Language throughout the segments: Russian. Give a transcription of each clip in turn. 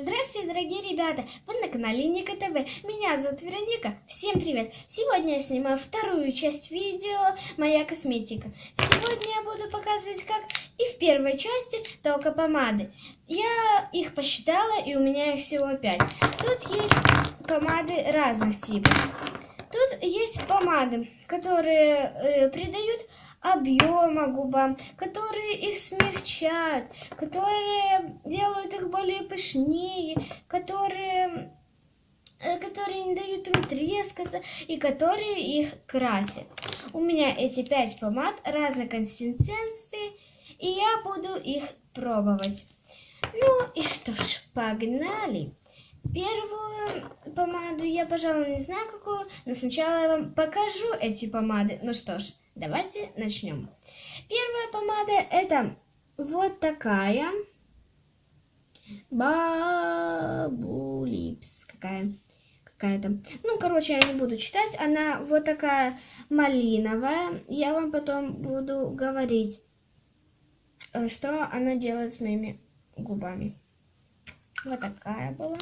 Здравствуйте, дорогие ребята! Вы на канале Ника ТВ. Меня зовут Вероника. Всем привет! Сегодня я снимаю вторую часть видео «Моя косметика». Сегодня я буду показывать, как и в первой части, только помады. Я их посчитала, и у меня их всего пять. Тут есть помады разных типов. Тут есть помады, которые э, придают объема губам, которые их смягчают, которые делают их более пышнее, которые э, которые не дают им трескаться и которые их красят. У меня эти пять помад разной консистенции, и я буду их пробовать. Ну и что ж, погнали! Первую помаду я, пожалуй, не знаю какую, но сначала я вам покажу эти помады. Ну что ж, Давайте начнем. Первая помада это вот такая. Бабулипс. Какая? Какая-то. Ну, короче, я не буду читать. Она вот такая малиновая. Я вам потом буду говорить, э, что она делает с моими губами. Вот такая была.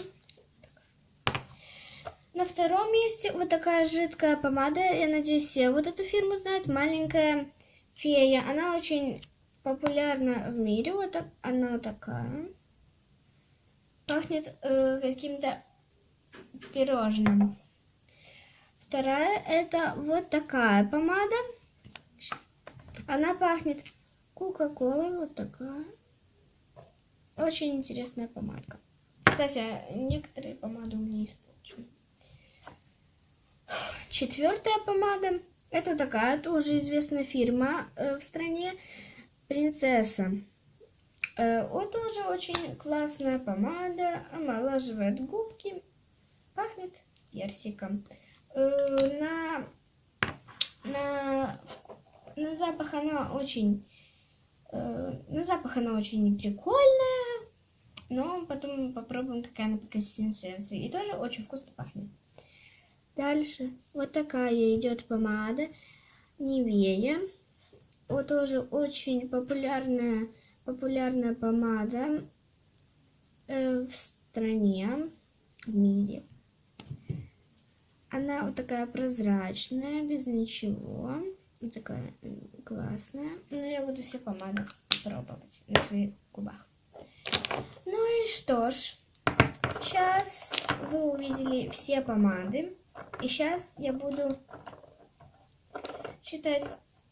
На втором месте вот такая жидкая помада. Я надеюсь, все вот эту фирму знают. Маленькая фея. Она очень популярна в мире. Вот так, она вот такая. Пахнет э, каким-то пирожным. Вторая это вот такая помада. Она пахнет Кока-Колой. Вот такая. Очень интересная помадка. Кстати, некоторые помады у меня используют. Четвертая помада. Это такая тоже известная фирма э, в стране. Принцесса. Э, вот тоже очень классная помада. Омолаживает губки. Пахнет персиком. Э, на, на, на запах она очень... Э, на запах она очень прикольная. Но потом попробуем, какая она по консистенции. И тоже очень вкусно пахнет. Дальше вот такая идет помада Нивея. Вот тоже очень популярная, популярная помада э, в стране, в мире. Она вот такая прозрачная, без ничего. Вот такая классная. Но я буду все помады пробовать на своих губах. Ну и что ж, сейчас вы увидели все помады. И сейчас я буду считать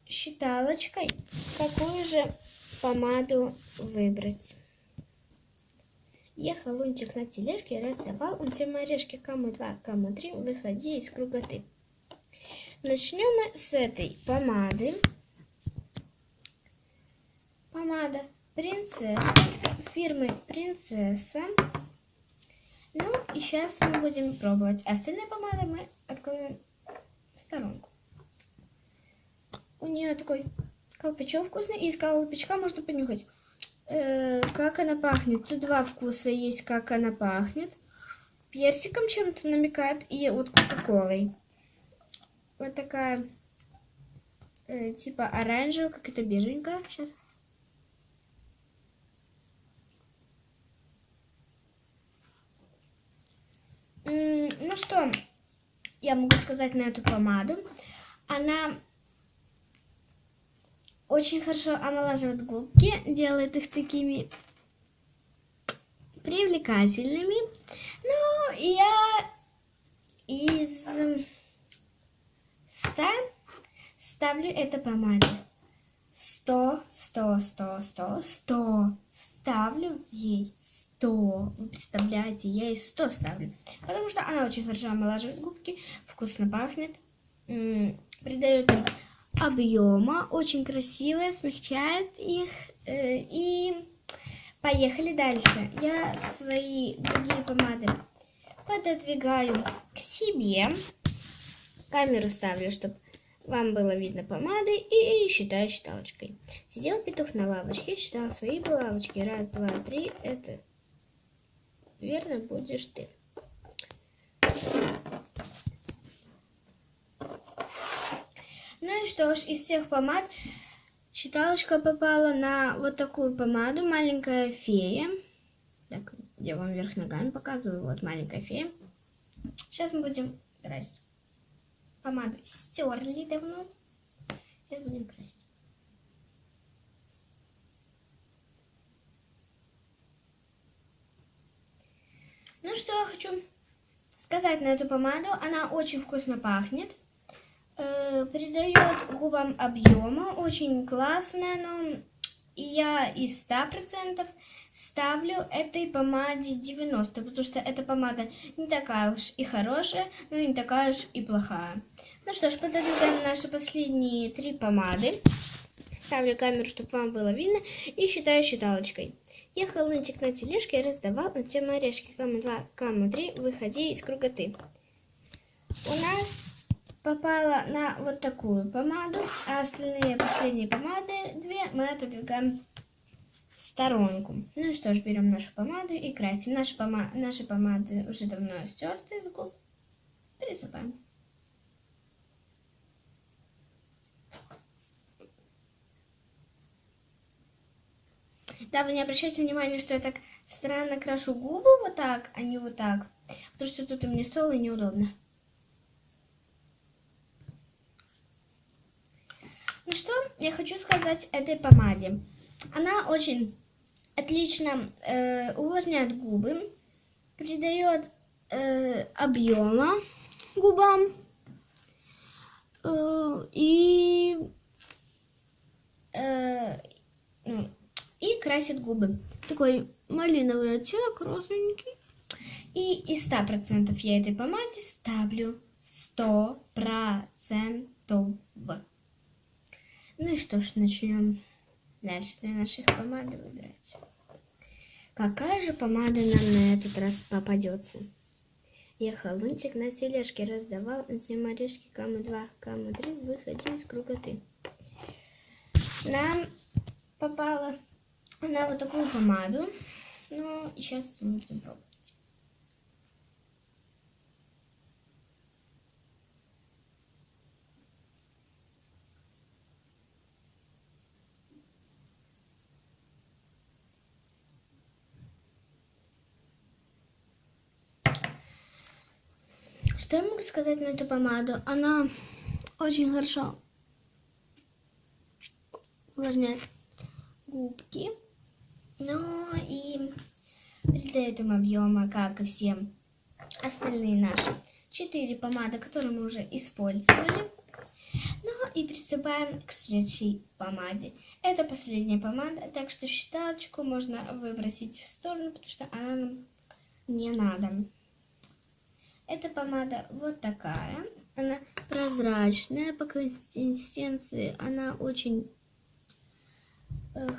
считалочкой, какую же помаду выбрать. Ехал лунтик на тележке, раздавал он всем орешки, кому два, кому три, выходи из круготы. Начнем мы с этой помады. Помада принцесса, фирмы принцесса. Ну, и сейчас мы будем пробовать. Остальные помады мы откроем в сторонку. У нее такой колпачок вкусный, и из колпачка можно понюхать, э, как она пахнет. Тут два вкуса есть, как она пахнет. Персиком чем-то намекает, и вот кока-колой. Вот такая, э, типа оранжевая, как это беженькая. Сейчас. Ну что, я могу сказать на эту помаду. Она очень хорошо омолаживает губки, делает их такими привлекательными. Ну, я из 100 ставлю эту помаду. 100, 100, 100, 100, 100 ставлю ей 100. Вы представляете, я ей 100 ставлю. Потому что она очень хорошо омолаживает губки, вкусно пахнет, придает им объема, очень красивая, смягчает их. Э, и поехали дальше. Я свои другие помады пододвигаю к себе. Камеру ставлю, чтобы вам было видно помады и считаю считалочкой. Сидел петух на лавочке, считал свои булавочки. Раз, два, три. Это верно будешь ты. Ну и что ж, из всех помад считалочка попала на вот такую помаду, маленькая фея. Так, Я вам вверх ногами показываю. Вот маленькая фея. Сейчас мы будем красить. Помаду стерли давно. Сейчас будем красить. Ну что я хочу сказать на эту помаду. Она очень вкусно пахнет. Э, придает губам объема. Очень классная, но я из 100% ставлю этой помаде 90, потому что эта помада не такая уж и хорошая, но и не такая уж и плохая. Ну что ж, пододвигаем наши последние три помады. Ставлю камеру, чтобы вам было видно, и считаю считалочкой. Ехал лунтик на тележке, раздавал на тему орешки. Кому 2, кому 3, выходи из круготы. У нас попала на вот такую помаду, а остальные последние помады, две, мы отодвигаем в сторонку. Ну что ж, берем нашу помаду и красим. Наши, пома наши помады уже давно стерты из губ. Пересыпаем. Да, вы не обращайте внимания, что я так странно крашу губы вот так, а не вот так. Потому что тут у меня стол и неудобно. Ну что я хочу сказать этой помаде. Она очень отлично э, увлажняет губы, придает э, объема губам э, и э, ну, и красит губы. Такой малиновый оттенок, розовенький. И из 100% я этой помаде ставлю 100%. Ну и что ж, начнем дальше для наших помады выбирать. Какая же помада нам на этот раз попадется? Ехал лунтик на тележке, раздавал этим орешки кому два, кому три, выходи из круготы. Нам попала на вот такую помаду. Ну, сейчас мы будем пробовать. Что я могу сказать на эту помаду? Она очень хорошо увлажняет губки, но и придает им объема, как и все остальные наши четыре помады, которые мы уже использовали. Ну и приступаем к следующей помаде. Это последняя помада, так что считалочку можно выбросить в сторону, потому что она нам не надо. Эта помада вот такая. Она прозрачная по консистенции. Она очень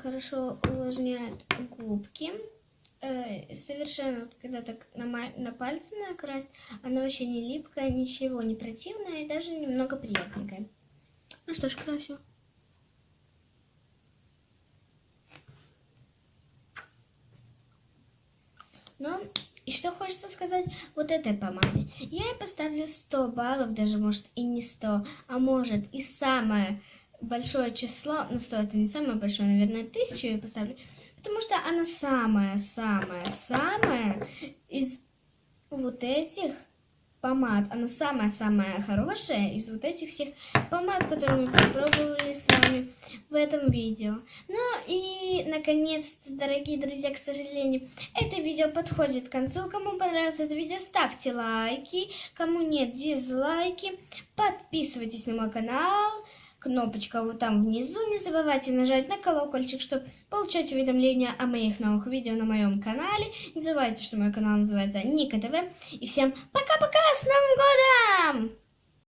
хорошо увлажняет губки. Э, совершенно, вот, когда так на, на пальцы накрасить, она вообще не липкая, ничего не противная и даже немного приятненькая. Ну что ж, красиво. Но и что хочется сказать вот этой помаде. Я ей поставлю 100 баллов, даже может и не 100, а может и самое большое число, ну 100 это не самое большое, наверное, 1000 я поставлю, потому что она самая-самая-самая из вот этих помад. Она самая-самая хорошая из вот этих всех помад, которые мы попробовали с вами в этом видео. Ну и, наконец-то, дорогие друзья, к сожалению, это видео подходит к концу. Кому понравилось это видео, ставьте лайки. Кому нет, дизлайки. Подписывайтесь на мой канал кнопочка вот там внизу. Не забывайте нажать на колокольчик, чтобы получать уведомления о моих новых видео на моем канале. Не забывайте, что мой канал называется Ника ТВ. И всем пока-пока, с Новым Годом!